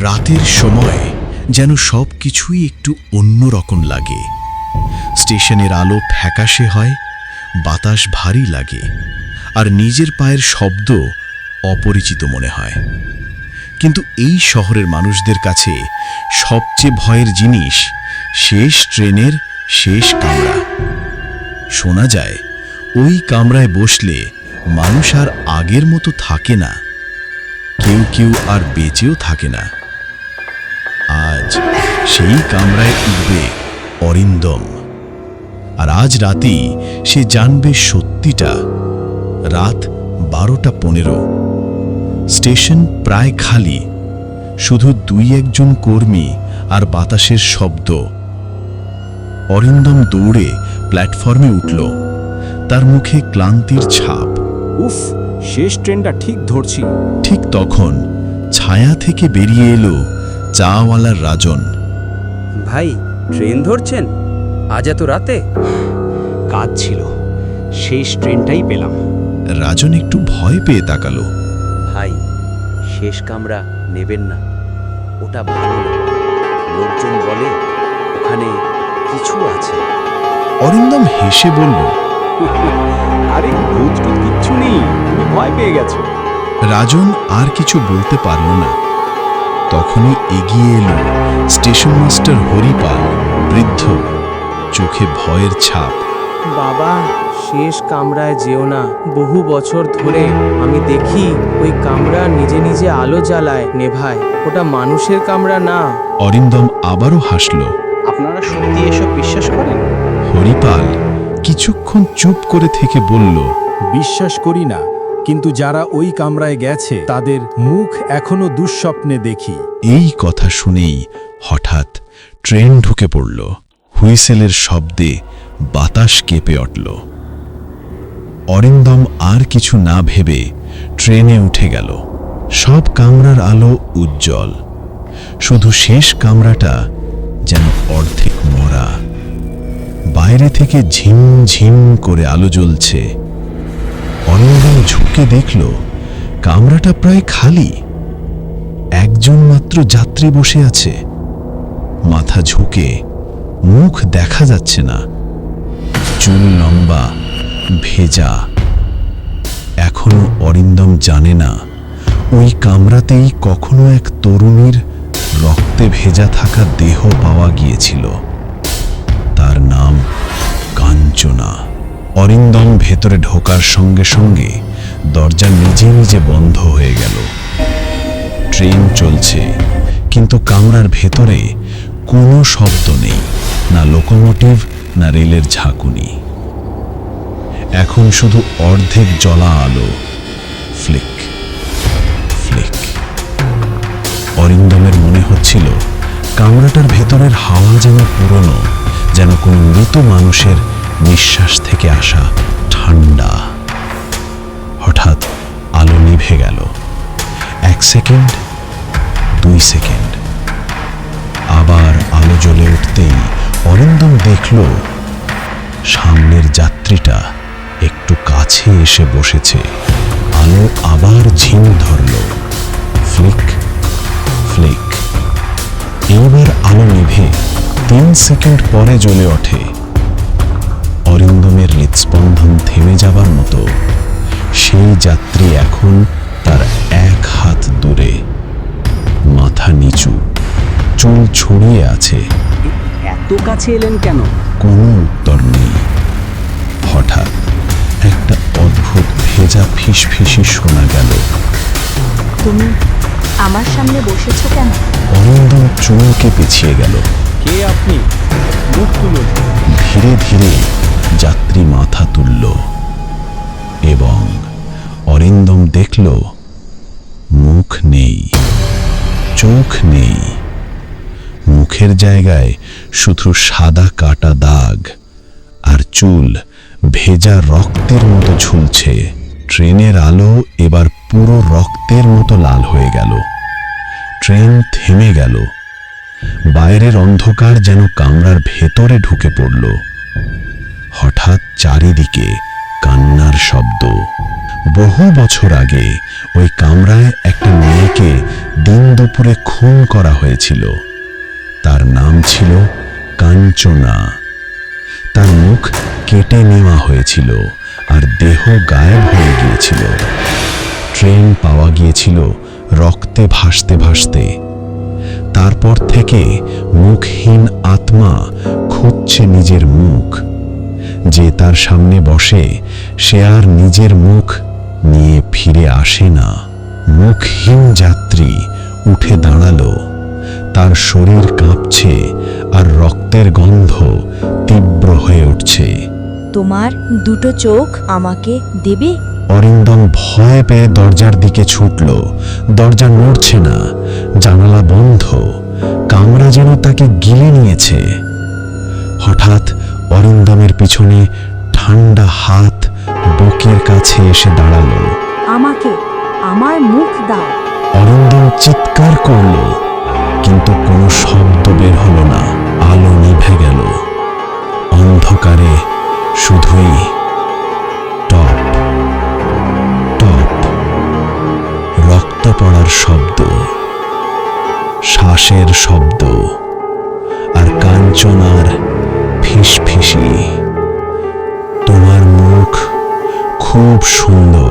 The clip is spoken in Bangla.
রাতের সময় যেন সব কিছুই একটু অন্যরকম লাগে। স্টেশনের আলো ফ্যাকাশে হয়, বাতাস ভারী লাগে, আর নিজের পায়ের শব্দ অপরিচিত মনে হয়। কিন্তু এই শহরের মানুষদের কাছে সবচেয়ে ভয়ের জিনিস শেষ ট্রেনের শেষ কামরা। শোনা যায়, ওই কামরায় বসলে মানুষ আর আগের মতো থাকে না। কেউ কেউ আর বেঁচেও থাকে না। সেই কামরায় উঠবে অরিন্দম। আর আজ রাতেই সে জানবে সত্যিটা। রাত বারোটা পনেরো। স্টেশন প্রায় খালি। শুধু দুই একজন কর্মী আর বাতাসের শব্দ। অরিন্দম দৌড়ে প্ল্যাটফর্মে উঠল। তার মুখে ক্লান্তির ছাপ। উফ শেষ ট্রেনটা ঠিক ধরছি। ঠিক তখন ছায়া থেকে বেরিয়ে এলো চাওয়ালার রাজন। ভাই ট্রেন ধরছেন? আজ এত রাতে? কাজ ছিল। শেষ ট্রেনটাই পেলাম। রাজন একটু ভয় পেয়ে তাকালো। ভাই শেষ কামরা নেবেন না। ওটা ভালো না। লোকজন বলে ওখানে কিছু আছে। অরিন্দম হেসে বলল আরে ভূত কিচ্ছু নেই তুমি ভয় পেয়ে গেছো। রাজন আর কিছু বলতে পারল না। তখনই এগিয়ে এলো স্টেশন মাস্টার হরিপাল বৃদ্ধ। চোখে ভয়ের ছাপ। বাবা শেষ কামরায় যেও না। বহু বছর ধরে আমি দেখি ওই কামরা নিজে নিজে আলো জ্বালায় নেভায়। ওটা মানুষের কামরা না। অরিন্দম আবারও হাসল। আপনারা সত্যি এসব বিশ্বাস করেন? হরিপাল কিছুক্ষণ চুপ করে থেকে বলল বিশ্বাস করি না। কিন্তু যারা ওই কামরায় গেছে, তাদের মুখ এখনও দুঃস্বপ্নে দেখি। এই কথা শুনেই হঠাৎ ট্রেন ঢুকে পড়ল। হুইসেলের শব্দে বাতাস কেঁপে উঠল। অরিন্দম আর কিছু না ভেবে ট্রেনে উঠে গেল। সব কামরার আলো উজ্জ্বল। শুধু শেষ কামরাটা যেন অর্ধেক মরা। বাইরে থেকে ঝিম ঝিম করে আলো জ্বলছে। অরিন্দম ঝুঁকে দেখল, কামরাটা প্রায় খালি। একজন মাত্র যাত্রী বসে আছে। মাথা ঝুঁকে, মুখ দেখা যাচ্ছে না। চুল লম্বা, ভেজা। এখনও অরিন্দম জানে না, ওই কামরাতেই কখনো এক তরুণীর রক্তে ভেজা থাকা দেহ পাওয়া গিয়েছিল। তার নাম কাঞ্চনা। অরিন্দম ভেতরে ঢোকার সঙ্গে সঙ্গে দরজা নিজে নিজে বন্ধ হয়ে গেল। ট্রেন চলছে, কিন্তু কামরার ভেতরে কোনো শব্দ নেই, না লোকোমোটিভ, না রেলের ঝাঁকুনি। এখন শুধু অর্ধেক জলা আলো। Flick Flick. অরিন্দমের মনে হচ্ছিল, কামরাটার ভেতরের হাওয়া যেন পুরনো, যেন কোনো মৃত মানুষের নিঃশ্বাস থেকে আসা ঠান্ডা। হঠাৎ আলো নিভে গেল। এক সেকেন্ড, দুই সেকেন্ড। আবার আলো জ্বলে উঠতেই অরিন্দম দেখল, সামনের যাত্রীটা একটু কাছে এসে বসেছে। আলো আবার ঝিম ধরল। Flick flick. এইবার আলো নিভে তিন সেকেন্ড পরে জ্বলে ওঠে। সেই যাত্রী এখন তার এক হাত দূরে। মাথা নিচু। চুল ছড়িয়ে আছে। এত কাছে এলেন কেন? কোনো উত্তর নেই। হঠাৎ একটা অদ্ভুত ভেজা ফিসফিসি শোনা গেল। তুমি আমার সামনে বসেছো কেন? অরিন্দম চুলকে পিছিয়ে গেল। কে আপনি? মুখ তুলুন ধীরে ধীরে যাত্রী মাথা তুলল। এবং অরিন্দম দেখল, মুখ নেই, চোখ নেই। মুখের জায়গায় শুধু সাদা কাটা দাগ আর চুল ভেজা রক্তের মতো ঝুলছে। ট্রেনের আলো এবার পুরো রক্তের মতো লাল হয়ে গেল। ট্রেন থেমে গেল। বাইরের অন্ধকার যেন কামরার ভেতরে ঢুকে পড়ল। হঠাৎ চারিদিকে কান্নার শব্দ। বহু বছর আগে ওই কামরায় একটা মেয়েকে দিন দুপুরে খুন করা হয়েছিল। তার নাম ছিল কাঞ্চনা। তার মুখ কেটে নেওয়া হয়েছিল আর দেহ গায়েব হয়ে গিয়েছিল। ট্রেন পাওয়া গিয়েছিল রক্তে ভাসতে ভাসতে। তারপর থেকে মুখহীন আত্মা খুঁজছে নিজের মুখ। যে তার সামনে বসে, সে আর নিজের মুখ নিয়ে ফিরে আসে না। মুখহীন যাত্রী উঠে দাঁড়াল। তার শরীর কাঁপছে আর রক্তের গন্ধ তীব্র হয়ে উঠছে। তোমার দুটো চোখ আমাকে দেবে? অরিন্দম ভয় পেয়ে দরজার দিকে ছুটল। দরজা নড়ছে না জানালা বন্ধ। কামরা যেন তাকে গিলে নিয়েছে। হঠাৎ অরিন্দমের পিছনে ঠান্ডা হাত বুকের কাছে এসে দাঁড়াল। আমাকে আমার মুখ দাও। অরিন্দম চিৎকার করল কিন্তু কোনো শব্দ বের হলো না। আলো নিভে গেল। অন্ধকারে শুধুই টপ টপ রক্ত পড়ার শব্দ শ্বাসের শব্দ আর কাঞ্চনার ফিসফিসি। খুব সুন্দর।